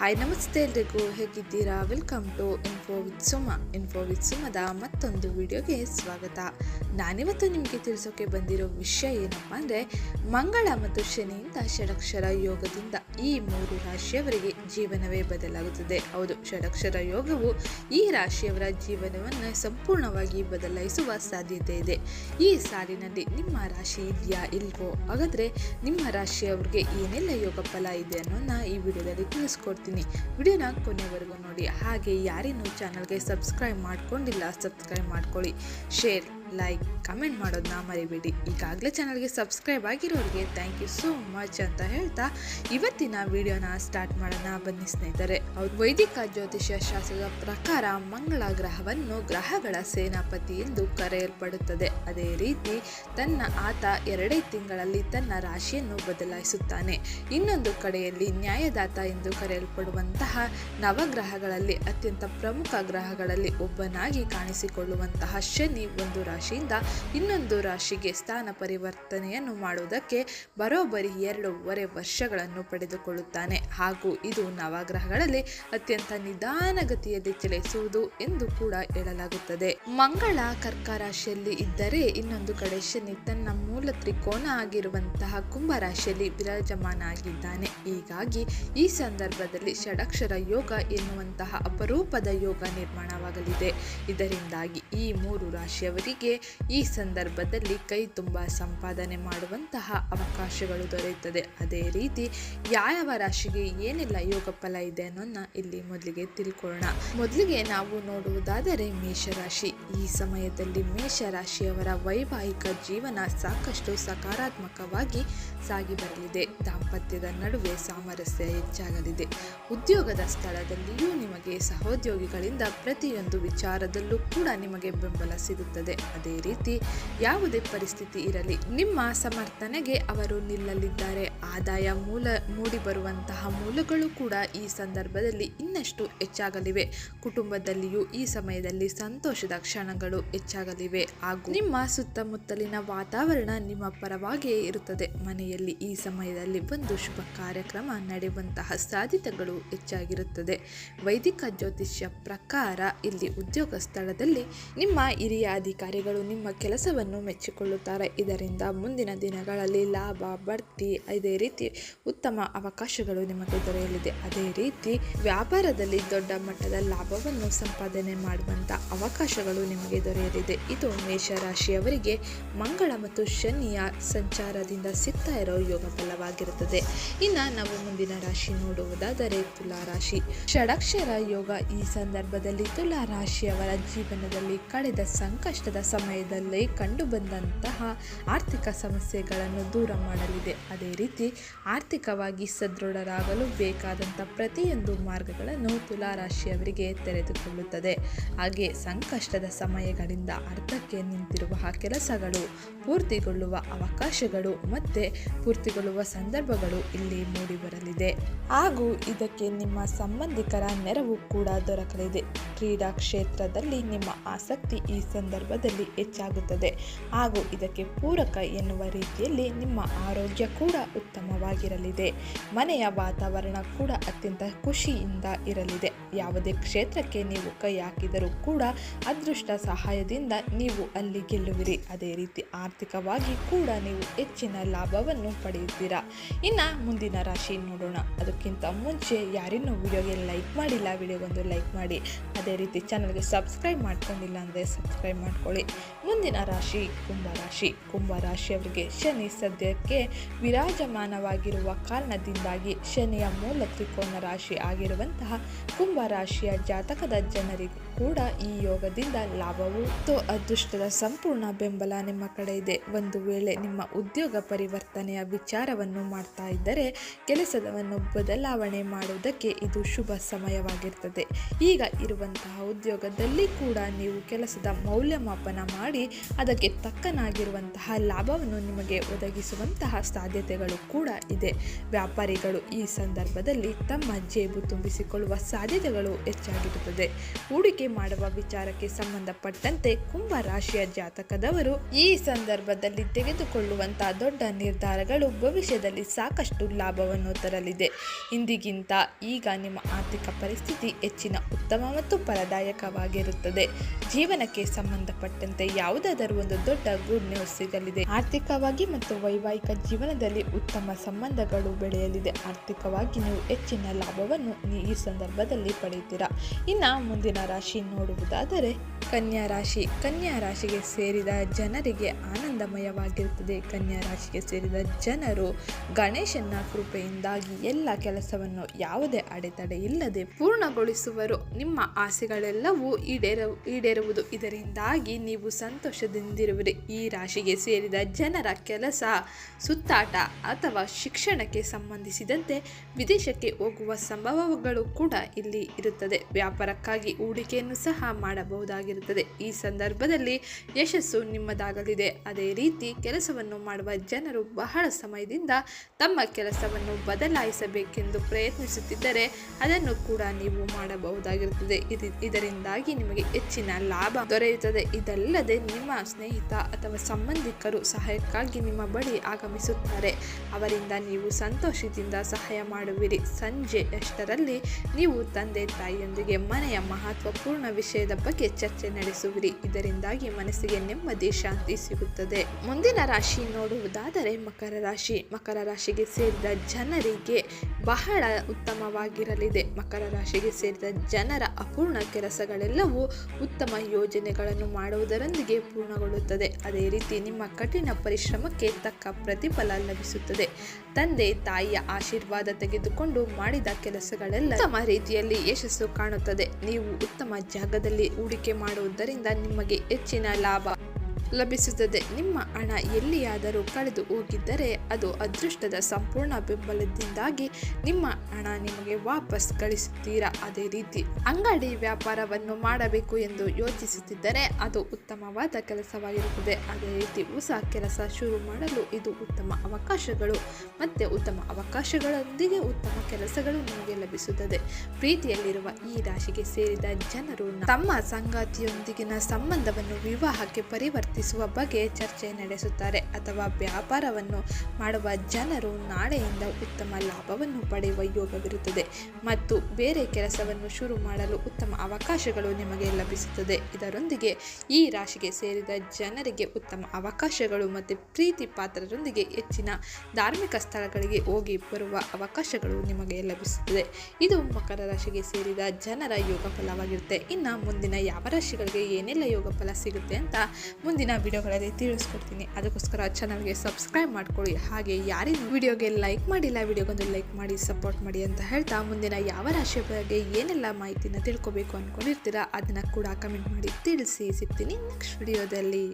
Hi ನಮಸ್ತೆ ಎಲ್ರಿಗೂ. ಹೇಗಿದ್ದೀರಾ? Welcome to info with Suma info with ಸುಮದ ಮತ್ತೊಂದು ವಿಡಿಯೋಗೆ ಸ್ವಾಗತ. ನಾನಿವತ್ತು ನಿಮಗೆ ತಿಳಿಸೋಕೆ ಬಂದಿರೋ ವಿಷಯ ಏನಪ್ಪ ಅಂದರೆ, ಮಂಗಳ ಮತ್ತು ಶನಿಯಿಂದ ಷಡಕ್ಷರ ಯೋಗದಿಂದ ಈ ಮೂರು ರಾಶಿಯವರಿಗೆ ಜೀವನವೇ ಬದಲಾಗುತ್ತದೆ. ಹೌದು, ಷಡಕ್ಷರ ಯೋಗವು ಈ ರಾಶಿಯವರ ಜೀವನವನ್ನು ಸಂಪೂರ್ಣವಾಗಿ ಬದಲಾಯಿಸುವ ಸಾಧ್ಯತೆ ಇದೆ. ಈ ಸಾಲಿನಲ್ಲಿ ನಿಮ್ಮ ರಾಶಿ ಇದೆಯಾ, ಇಲ್ವೋ? ಹಾಗಾದರೆ ನಿಮ್ಮ ರಾಶಿಯವರಿಗೆ ಏನೆಲ್ಲ ಯೋಗ ಫಲ ಇದೆ ಅನ್ನೋದನ್ನ ಈ ವಿಡಿಯೋದಲ್ಲಿ ತಿಳಿಸ್ಕೊಡ್ತೀನಿ. ವಿಡಿಯೋನ ಕೊನೆವರೆಗೂ ನೋಡಿ. ಹಾಗೆ ಯಾರಿನ್ನೂ ಚಾನಲ್ಗೆ ಸಬ್ಸ್ಕ್ರೈಬ್ ಮಾಡ್ಕೊಂಡಿಲ್ಲ ಸಬ್ಸ್ಕ್ರೈಬ್ ಮಾಡ್ಕೊಳ್ಳಿ. ಶೇರ್ ಲೈಕ್ ಕಮೆಂಟ್ ಮಾಡೋದನ್ನ ಮರಿಬೇಡಿ. ಈಗಾಗಲೇ ಚಾನಲ್ಗೆ ಸಬ್ಸ್ಕ್ರೈಬ್ ಆಗಿರೋರಿಗೆ ಥ್ಯಾಂಕ್ ಯು ಸೋ ಮಚ್ ಅಂತ ಹೇಳ್ತಾ ಇವತ್ತಿನ ವಿಡಿಯೋನ ಸ್ಟಾರ್ಟ್ ಮಾಡೋಣ. ಬನ್ನಿ ಸ್ನೇಹಿತರೆ, ಅವ್ರ ವೈದಿಕ ಜ್ಯೋತಿಷ್ಯ ಶಾಸ್ತ್ರದ ಪ್ರಕಾರ ಮಂಗಳ ಗ್ರಹವನ್ನು ಗ್ರಹಗಳ ಸೇನಾಪತಿ ಎಂದು ಕರೆಯಲ್ಪಡುತ್ತದೆ. ಅದೇ ರೀತಿ ತನ್ನ ಆತ ಎರಡೇ ತಿಂಗಳಲ್ಲಿ ತನ್ನ ರಾಶಿಯನ್ನು ಬದಲಾಯಿಸುತ್ತಾನೆ. ಇನ್ನೊಂದು ಕಡೆಯಲ್ಲಿ ನ್ಯಾಯದಾತ ಎಂದು ಕರೆಯಲ್ಪಡುವಂತಹ ನವಗ್ರಹಗಳಲ್ಲಿ ಅತ್ಯಂತ ಪ್ರಮುಖ ಗ್ರಹಗಳಲ್ಲಿ ಒಬ್ಬನಾಗಿ ಕಾಣಿಸಿಕೊಳ್ಳುವಂತಹ ಶನಿ ಒಂದು ರಾಶಿಯಿಂದ ಇನ್ನೊಂದು ರಾಶಿಗೆ ಸ್ಥಾನ ಪರಿವರ್ತನೆಯನ್ನು ಮಾಡುವುದಕ್ಕೆ ಬರೋಬ್ಬರಿ ಎರಡೂವರೆ ವರ್ಷಗಳನ್ನು ಪಡೆದುಕೊಳ್ಳುತ್ತಾನೆ. ಹಾಗೂ ಇದು ನವಗ್ರಹಗಳಲ್ಲಿ ಅತ್ಯಂತ ನಿಧಾನಗತಿಯಲ್ಲಿ ಚಲಿಸುವುದು ಎಂದು ಕೂಡ ಹೇಳಲಾಗುತ್ತದೆ. ಮಂಗಳ ಕರ್ಕ ರಾಶಿಯಲ್ಲಿ ಇದ್ದರೆ ಇನ್ನೊಂದು ಕಡೆ ಶನಿ ತನ್ನ ಮೂಲ ತ್ರಿಕೋನ ಆಗಿರುವಂತಹ ಕುಂಭ ರಾಶಿಯಲ್ಲಿ ವಿರಾಜಮಾನ ಆಗಿದ್ದಾನೆ ಹೀಗಾಗಿ ಈ ಸಂದರ್ಭದಲ್ಲಿ ಷಡಕ್ಷರ ಯೋಗ ಎನ್ನುವಂತಹ ಅಪರೂಪದ ಯೋಗ ನಿರ್ಮಾಣವಾಗಲಿದೆ. ಇದರಿಂದಾಗಿ ಈ ಮೂರು ರಾಶಿಯವರಿಗೆ ಈ ಸಂದರ್ಭದಲ್ಲಿ ಕೈ ತುಂಬ ಸಂಪಾದನೆ ಮಾಡುವಂತಹ ಅವಕಾಶಗಳು ದೊರೆಯುತ್ತದೆ. ಅದೇ ರೀತಿ ಯಾವ ರಾಶಿಗೆ ಏನೆಲ್ಲ ಯೋಗ ಫಲ ಇದೆ ಅನ್ನೋದನ್ನ ಇಲ್ಲಿ ಮೊದಲಿಗೆ ತಿಳ್ಕೊಳ್ಳೋಣ. ಮೊದಲಿಗೆ ನಾವು ನೋಡುವುದಾದರೆ ಮೇಷರಾಶಿ. ಈ ಸಮಯದಲ್ಲಿ ಮೇಷರಾಶಿಯವರ ವೈವಾಹಿಕ ಜೀವನ ಸಾಕಷ್ಟು ಸಕಾರಾತ್ಮಕವಾಗಿ ಸಾಗಿ ಬರಲಿದೆ. ದಾಂಪತ್ಯದ ನಡುವೆ ಸಾಮರಸ್ಯ ಹೆಚ್ಚಾಗಲಿದೆ. ಉದ್ಯೋಗದ ಸ್ಥಳದಲ್ಲಿಯೂ ನಿಮಗೆ ಸಹೋದ್ಯೋಗಿಗಳಿಂದ ಪ್ರತಿಯೊಂದು ವಿಚಾರದಲ್ಲೂ ಕೂಡ ನಿಮಗೆ ಬೆಂಬಲ ಸಿಗುತ್ತದೆ. ಅದೇ ರೀತಿ ಯಾವುದೇ ಪರಿಸ್ಥಿತಿ ಇರಲಿ, ನಿಮ್ಮ ಸಮರ್ಥನೆಗೆ ಅವರು ನಿಲ್ಲಲಿದ್ದಾರೆ. ಆದಾಯ ಮೂಲ ಮೂಡಿ ಬರುವಂತಹ ಮೂಲಗಳು ಕೂಡ ಈ ಸಂದರ್ಭದಲ್ಲಿ ಇನ್ನಷ್ಟು ಹೆಚ್ಚಾಗಲಿವೆ. ಕುಟುಂಬದಲ್ಲಿಯೂ ಈ ಸಮಯದಲ್ಲಿ ಸಂತೋಷದ ಕ್ಷಣಗಳು ಹೆಚ್ಚಾಗಲಿವೆ. ಹಾಗೂ ನಿಮ್ಮ ಸುತ್ತಮುತ್ತಲಿನ ವಾತಾವರಣ ನಿಮ್ಮ ಪರವಾಗಿಯೇ ಇರುತ್ತದೆ. ಮನೆಯಲ್ಲಿ ಈ ಸಮಯದಲ್ಲಿ ಒಂದು ಶುಭ ಕಾರ್ಯಕ್ರಮ ನಡೆಯುವಂತಹ ಸಾಧ್ಯತೆಗಳು ಹೆಚ್ಚಾಗಿರುತ್ತದೆ. ವೈದಿಕ ಜ್ಯೋತಿಷ್ಯ ಪ್ರಕಾರ ಇಲ್ಲಿ ಉದ್ಯೋಗ ಸ್ಥಳದಲ್ಲಿ ನಿಮ್ಮ ಹಿರಿಯ ಅಧಿಕಾರಿಗಳು ನಿಮ್ಮ ಕೆಲಸವನ್ನು ಮೆಚ್ಚಿಕೊಳ್ಳುತ್ತಾರೆ. ಇದರಿಂದ ಮುಂದಿನ ದಿನಗಳಲ್ಲಿ ಲಾಭ, ಬಡ್ತಿ ಇದೇ ರೀತಿ ಉತ್ತಮ ಅವಕಾಶಗಳು ನಿಮಗೆ ದೊರೆಯಲಿದೆ. ಅದೇ ರೀತಿ ವ್ಯಾಪಾರದಲ್ಲಿ ದೊಡ್ಡ ಮಟ್ಟದ ಲಾಭವನ್ನು ಸಂಪಾದನೆ ಮಾಡುವಂಥ ಅವಕಾಶಗಳು ನಿಮಗೆ ದೊರೆಯಲಿದೆ. ಇದು ಮೇಷರಾಶಿಯವರಿಗೆ ಮಂಗಳ ಮತ್ತು ಶನಿಯ ಸಂಚಾರದಿಂದ ಸಿಗ್ತಾ ಇರೋ ಯೋಗ ಫಲವಾಗಿರುತ್ತದೆ. ಇನ್ನು ನಾವು ಮುಂದಿನ ರಾಶಿ ನೋಡುವುದಾದರೆ ತುಲಾ ರಾಶಿ. ಷಡಕ್ಷರ ಯೋಗ ಈ ಸಂದರ್ಭದಲ್ಲಿ ತುಲಾ ರಾಶಿಯವರ ಜೀವನದಲ್ಲಿ ಕಳೆದ ಸಂಕಷ್ಟದ ಸಮಯದಲ್ಲಿ ಕಂಡುಬಂದಂತಹ ಆರ್ಥಿಕ ಸಮಸ್ಯೆಗಳನ್ನು ದೂರ ಮಾಡಲಿದೆ. ಅದೇ ರೀತಿ ಆರ್ಥಿಕವಾಗಿ ಸದೃಢರಾಗಲು ಬೇಕಾದಂಥ ಪ್ರತಿಯೊಂದು ಮಾರ್ಗಗಳನ್ನು ತುಲಾ ರಾಶಿಯವರಿಗೆ ತೆರೆದುಕೊಳ್ಳುತ್ತದೆ. ಹಾಗೆ ಸಂಕಷ್ಟದ ಸಮಯಗಳಿಂದ ಅರ್ಧಕ್ಕೆ ನಿಂತಿರುವ ಕೆಲಸಗಳು ಪೂರ್ತಿಗೊಳ್ಳುವ ಅವಕಾಶಗಳು ಮತ್ತು ಪೂರ್ತಿಗೊಳ್ಳುವ ಸಂದರ್ಭಗಳು ಇಲ್ಲಿ ಮೂಡಿಬರಲಿದೆ. ಹಾಗೂ ಇದಕ್ಕೆ ನಿಮ್ಮ ಸಂಬಂಧಿಕರ ನೆರವು ಕೂಡ ದೊರಕಲಿದೆ. ಕ್ರೀಡಾ ಕ್ಷೇತ್ರದಲ್ಲಿ ನಿಮ್ಮ ಆಸಕ್ತಿ ಈ ಸಂದರ್ಭದಲ್ಲಿ ಹೆಚ್ಚಾಗುತ್ತದೆ. ಹಾಗೂ ಇದಕ್ಕೆ ಪೂರಕ ಎನ್ನುವ ರೀತಿಯಲ್ಲಿ ನಿಮ್ಮ ಆರೋಗ್ಯ ಕೂಡ ಉತ್ತಮವಾಗಿರಲಿದೆ. ಮನೆಯ ವಾತಾವರಣ ಕೂಡ ಅತ್ಯಂತ ಖುಷಿಯಿಂದ ಇರಲಿದೆ. ಯಾವುದೇ ಕ್ಷೇತ್ರಕ್ಕೆ ನೀವು ಕೈ ಹಾಕಿದರೂ ಕೂಡ ಅದೃಷ್ಟ ಸಹಾಯದಿಂದ ನೀವು ಅಲ್ಲಿ ಗೆಲ್ಲುವಿರಿ. ಅದೇ ರೀತಿ ಆರ್ಥಿಕವಾಗಿ ಕೂಡ ನೀವು ಹೆಚ್ಚಿನ ಲಾಭವನ್ನು ಪಡೆಯುತ್ತೀರಾ. ಇನ್ನು ಮುಂದಿನ ರಾಶಿ ನೋಡೋಣ. ಅದಕ್ಕಿಂತ ಮುಂಚೆ ಯಾರಿನ್ನೂ ವಿಡಿಯೋಗೆ ಲೈಕ್ ಮಾಡಿಲ್ಲ, ವಿಡಿಯೋಗೊಂದು ಲೈಕ್ ಮಾಡಿ. ಅದೇ ರೀತಿ ಚಾನಲ್ಗೆ ಸಬ್ಸ್ಕ್ರೈಬ್ ಮಾಡ್ಕೊಂಡಿಲ್ಲ ಅಂದರೆ ಸಬ್ಸ್ಕ್ರೈಬ್ ಮಾಡ್ಕೊಳ್ಳಿ. ಮುಂದಿನ ರಾಶಿ ಕುಂಭ ರಾಶಿ. ಕುಂಭ ರಾಶಿಯವರಿಗೆ ಶನಿ ಸದ್ಯಕ್ಕೆ ವಿರಾಜಮಾನವಾಗಿರುವ ಕಾರಣದಿಂದಾಗಿ ಶನಿಯ ಮೂಲ ತ್ರಿಕೋನ ರಾಶಿ ಆಗಿರುವಂತಹ ಕುಂಭ ರಾಶಿಯ ಜಾತಕದ ಜನರಿಗೂ ಕೂಡ ಈ ಯೋಗದಿಂದ ಲಾಭವು. ಮತ್ತು ಅದೃಷ್ಟದ ಸಂಪೂರ್ಣ ಬೆಂಬಲ ನಿಮ್ಮ ಕಡೆ ಇದೆ. ಒಂದು ವೇಳೆ ನಿಮ್ಮ ಉದ್ಯೋಗ ಪರಿವರ್ತನೆಯ ವಿಚಾರವನ್ನು ಮಾಡ್ತಾ ಇದ್ದರೆ ಕೆಲಸದವನ್ನು ಬದಲಾವಣೆ ಮಾಡುವುದಕ್ಕೆ ಇದು ಶುಭ ಸಮಯವಾಗಿರ್ತದೆ. ಈಗ ಇರುವಂತಹ ಉದ್ಯೋಗದಲ್ಲಿ ಕೂಡ ನೀವು ಕೆಲಸದ ಮೌಲ್ಯಮಾಪನ ಮಾಡಿ, ಅದಕ್ಕೆ ತಕ್ಕನಾಗಿರುವಂತಹ ಲಾಭವನ್ನು ನಿಮಗೆ ಒದಗಿಸುವಂತಹ ಸಾಧ್ಯತೆಗಳು ಕೂಡ ಇದೆ. ವ್ಯಾಪಾರಿಗಳು ಈ ಸಂದರ್ಭದಲ್ಲಿ ತಮ್ಮ ಜೇಬು ತುಂಬಿಸಿಕೊಳ್ಳುವ ಸಾಧ್ಯತೆಗಳು ಹೆಚ್ಚಾಗಿರುತ್ತದೆ ಹೂಡಿಕೆ ಮಾಡುವ ವಿಚಾರಕ್ಕೆ ಸಂಬಂಧಪಟ್ಟಂತೆ ಕುಂಭ ರಾಶಿಯ ಜಾತಕದವರು ಈ ಸಂದರ್ಭದಲ್ಲಿ ತೆಗೆದುಕೊಳ್ಳುವಂತಹ ದೊಡ್ಡ ನಿರ್ಧಾರಗಳು ಭವಿಷ್ಯದಲ್ಲಿ ಸಾಕಷ್ಟು ಲಾಭವನ್ನು ತರಲಿದೆ. ಇಂದಿಗಿಂತ ಈಗ ನಿಮ್ಮ ಆರ್ಥಿಕ ಪರಿಸ್ಥಿತಿ ಹೆಚ್ಚಿನ ಉತ್ತಮ ಮತ್ತು ಫಲದಾಯಕವಾಗಿರುತ್ತದೆ. ಜೀವನಕ್ಕೆ ಸಂಬಂಧಪಟ್ಟಂತೆ ಯಾವುದಾದರೂ ಒಂದು ದೊಡ್ಡ ಗುಡ್ ನ್ಯೂಸ್ ಸಿಗಲಿದೆ. ಆರ್ಥಿಕವಾಗಿ ಮತ್ತು ವೈವಾಹಿಕ ಜೀವನದಲ್ಲಿ ಉತ್ತಮ ಸಂಬಂಧಗಳು ಬೆಳೆಯಲಿದೆ. ಆರ್ಥಿಕವಾಗಿ ನೀವು ಹೆಚ್ಚಿನ ಲಾಭವನ್ನು ಈ ಸಂದರ್ಭದಲ್ಲಿ ಪಡೆಯುತ್ತೀರಾ? ಇನ್ನು ಮುಂದಿನ ರಾಶಿ ನೋಡುವುದಾದರೆ ಕನ್ಯಾ ರಾಶಿ. ಕನ್ಯಾ ರಾಶಿಗೆ ಸೇರಿದ ಜನರಿಗೆ ಆನಂದಮಯವಾಗಿರುತ್ತದೆ. ಕನ್ಯಾ ರಾಶಿಗೆ ಸೇರಿದ ಜನರು ಗಣೇಶನ ಕೃಪೆಯಿಂದಾಗಿ ಎಲ್ಲ ಕೆಲಸವನ್ನು ಯಾವುದೇ ಅಡೆತಡೆ ಇಲ್ಲದೆ ಪೂರ್ಣಗೊಳಿಸುವರು. ನಿಮ್ಮ ಆಸೆಗಳೆಲ್ಲವೂ ಈಡೇರ, ಈಡೇರುವುದು. ಇದರಿಂದಾಗಿ ನೀವು ಸಂತೋಷದಿಂದಿರುವಿರಿ. ಈ ರಾಶಿಗೆ ಸೇರಿದ ಜನರ ಕೆಲಸ ಸುತ್ತಾಟ ಅಥವಾ ಶಿಕ್ಷಣಕ್ಕೆ ಸಂಬಂಧಿಸಿದಂತೆ ವಿದೇಶಕ್ಕೆ ಹೋಗುವ ಸಂಭವಗಳು ಕೂಡ ಇಲ್ಲಿ ಇರುತ್ತದೆ. ವ್ಯಾಪಾರಕ್ಕಾಗಿ ಹೂಡಿಕೆಯನ್ನು ಸಹ ಮಾಡಬಹುದಾಗಿರುತ್ತದೆ. ಈ ಸಂದರ್ಭದಲ್ಲಿ ಯಶಸ್ಸು ನಿಮ್ಮದಾಗಲಿದೆ. ಅದೇ ರೀತಿ ಕೆಲಸವನ್ನು ಮಾಡುವ ಜನರು ಬಹಳ ಸಮಯದಿಂದ ತಮ್ಮ ಕೆಲಸವನ್ನು ಬದಲಾಯಿಸಬೇಕೆಂದು ಪ್ರಯತ್ನಿಸುತ್ತಿದ್ದರೆ ಅದನ್ನು ಕೂಡ ನೀವು ಮಾಡಬಹುದಾಗಿರುತ್ತದೆ. ಇದು- ಇದರಿಂದಾಗಿ ನಿಮಗೆ ಹೆಚ್ಚಿನ ಲಾಭ ದೊರೆಯುತ್ತದೆ. ಇದಲ್ಲದೆ ನಿಮ್ಮ ಸ್ನೇಹಿತ ಅಥವಾ ಸಂಬಂಧಿಕರು ಸಹಾಯಕ್ಕಾಗಿ ನಿಮ್ಮ ಬಳಿ ಆಗಮಿಸುತ್ತಾರೆ. ಅವರಿಂದ ನೀವು ಸಂತೋಷದಿಂದ ಸಹಾಯ ಮಾಡುವಿರಿ. ಸಂಜೆ ಅಷ್ಟರಲ್ಲಿ ನೀವು ತಂದೆ ತಾಯಿಯೊಂದಿಗೆ ಮನೆಯ ಮಹತ್ವಪೂರ್ಣ ವಿಷಯದ ಬಗ್ಗೆ ಚರ್ಚೆ ನಡೆಸುವಿರಿ. ಇದರಿಂದಾಗಿ ಮನಸ್ಸಿಗೆ ನೆಮ್ಮದಿ, ಶಾಂತಿ ಸಿಗುತ್ತದೆ. ಮುಂದಿನ ರಾಶಿ ನೋಡುವುದಾದರೆ ಮಕರ ರಾಶಿ. ಮಕರ ರಾಶಿಗೆ ಸೇರಿದ ಜನರಿಗೆ ಬಹಳ ಉತ್ತಮವಾಗಿರಲಿದೆ. ಮಕರ ರಾಶಿಗೆ ಸೇರಿದ ಜನರ ಅಪೂರ್ಣ ಕೆಲಸಗಳೆಲ್ಲವೂ ಉತ್ತಮ ಯೋಜನೆಗಳನ್ನು ಮಾಡುವುದರೊಂದಿಗೆ ಪೂರ್ಣಗೊಳ್ಳುತ್ತದೆ. ಅದೇ ರೀತಿ ನಿಮ್ಮ ಕಠಿಣ ಪರಿಶ್ರಮಕ್ಕೆ ತಕ್ಕ ಪ್ರತಿಫಲ ಲಭಿಸುತ್ತದೆ. ತಂದೆ, ತಾಯಿಯ ಆಶೀರ್ವಾದ ತೆಗೆದುಕೊಂಡು ಮಾಡಿದ ಕೆಲಸಗಳೆಲ್ಲ ಉತ್ತಮ ರೀತಿಯಲ್ಲಿ ಯಶಸ್ಸು ಕಾಣುತ್ತದೆ. ನೀವು ಉತ್ತಮ ಜಾಗದಲ್ಲಿ ಹೂಡಿಕೆ ಮಾಡುವುದರಿಂದ ನಿಮಗೆ ಹೆಚ್ಚಿನ ಲಾಭ. ಲಭಿಸುತ್ತದೆ. ನಿಮ್ಮ ಹಣ ಎಲ್ಲಿಯಾದರೂ ಕಳೆದು ಹೋಗಿದ್ದರೆ ಅದು ಅದೃಷ್ಟದ ಸಂಪೂರ್ಣ ಬೆಂಬಲದಿಂದಾಗಿ ನಿಮ್ಮ ಹಣ ನಿಮಗೆ ವಾಪಸ್ ಗಳಿಸುತ್ತೀರಾ ಅದೇ ರೀತಿ ಅಂಗಡಿ ವ್ಯಾಪಾರವನ್ನು ಮಾಡಬೇಕು ಎಂದು ಯೋಚಿಸುತ್ತಿದ್ದರೆ ಅದು ಉತ್ತಮವಾದ ಕೆಲಸವಾಗಿರುತ್ತದೆ. ಅದೇ ರೀತಿ ಹೊಸ ಕೆಲಸ ಶುರು ಮಾಡಲು ಇದು ಉತ್ತಮ ಅವಕಾಶಗಳು ಮತ್ತು ಉತ್ತಮ ಅವಕಾಶಗಳೊಂದಿಗೆ ಉತ್ತಮ ಕೆಲಸಗಳು ನಿಮಗೆ ಲಭಿಸುತ್ತದೆ. ಪ್ರೀತಿಯಲ್ಲಿರುವ ಈ ರಾಶಿಗೆ ಸೇರಿದ ಜನರು ತಮ್ಮ ಸಂಗಾತಿಯೊಂದಿಗಿನ ಸಂಬಂಧವನ್ನು ವಿವಾಹಕ್ಕೆ ಪರಿವರ್ತಿಸುವ ಬಗ್ಗೆ ಚರ್ಚೆ ನಡೆಸುತ್ತಾರೆ. ಅಥವಾ ವ್ಯಾಪಾರವನ್ನು ಮಾಡುವ ಜನರು ನಾಳೆಯಿಂದ ಉತ್ತಮ ಲಾಭವನ್ನು ಪಡೆಯುವ ಯೋಗವಿರುತ್ತದೆ ಮತ್ತು ಬೇರೆ ಕೆಲಸವನ್ನು ಶುರು ಮಾಡಲು ಉತ್ತಮ ಅವಕಾಶಗಳು ನಿಮಗೆ ಲಭಿಸುತ್ತದೆ. ಇದರೊಂದಿಗೆ ಈ ರಾಶಿಗೆ ಸೇರಿದ ಜನರಿಗೆ ಉತ್ತಮ ಅವಕಾಶಗಳು ಮತ್ತು ಪ್ರೀತಿ ಪಾತ್ರರೊಂದಿಗೆ ಹೆಚ್ಚಿನ ಧಾರ್ಮಿಕ ಸ್ಥಳಗಳಿಗೆ ಹೋಗಿ ಬರುವ ಅವಕಾಶಗಳು ನಿಮಗೆ ಲಭಿಸುತ್ತದೆ. ಇದು ಮಕರ ರಾಶಿಗೆ ಸೇರಿದ ಜನರ ಯೋಗ ಫಲವಾಗಿರುತ್ತೆ. ಇನ್ನು ಮುಂದಿನ ಯಾವ ರಾಶಿಗಳಿಗೆ ಏನೆಲ್ಲ ಯೋಗ ಫಲ ಸಿಗುತ್ತೆ ಅಂತ ಮುಂದಿನ ವಿಡಿಯೋಗಳಲ್ಲಿ ತಿಳಿಸ್ಕೊಡ್ತೀನಿ. ಅದಕ್ಕೋಸ್ಕರ ಚಾನಲ್ಗೆ ಸಬ್ಸ್ಕ್ರೈಬ್ ಮಾಡ್ಕೊಳ್ಳಿ. ಹಾಗೆ ಯಾರಿಗೂ ವಿಡಿಯೋಗೆ ಲೈಕ್ ಮಾಡಿಲ್ಲ, ವಿಡಿಯೋಗೊಂದು ಲೈಕ್ ಮಾಡಿ ಸಪೋರ್ಟ್ ಮಾಡಿ ಅಂತ ಹೇಳ್ತಾ ಮುಂದಿನ ಯಾವ ರಾಶಿಯ ಬಗ್ಗೆ ಏನೆಲ್ಲ ಮಾಹಿತಿನ ತಿಳ್ಕೊಬೇಕು ಅಂದ್ಕೊಂಡಿರ್ತೀರಾ ಅದನ್ನು ಕೂಡ ಕಮೆಂಟ್ ಮಾಡಿ ತಿಳಿಸಿ ಸಿಗ್ತೀನಿ ನೆಕ್ಸ್ಟ್ ವಿಡಿಯೋದಲ್ಲಿ.